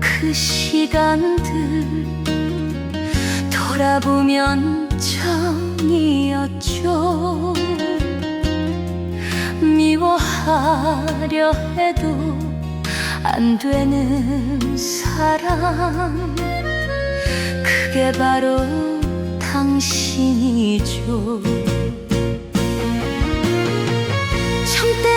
그 시간들 돌아보면 정이었죠. 미워하려 해도 안 되는 사랑 그게 바로 당신이죠. 정때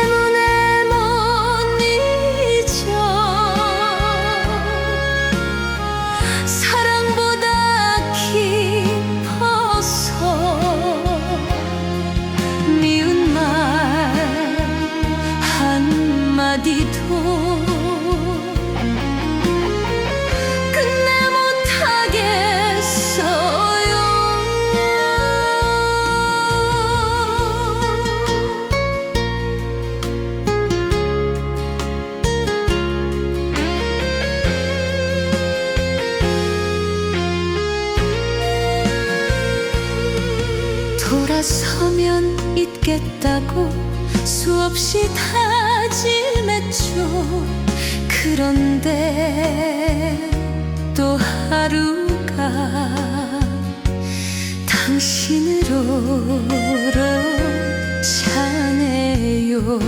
돌아서면 잊겠다고 수없이 다짐했죠. 그런데 또 하루가 당신으로 차네요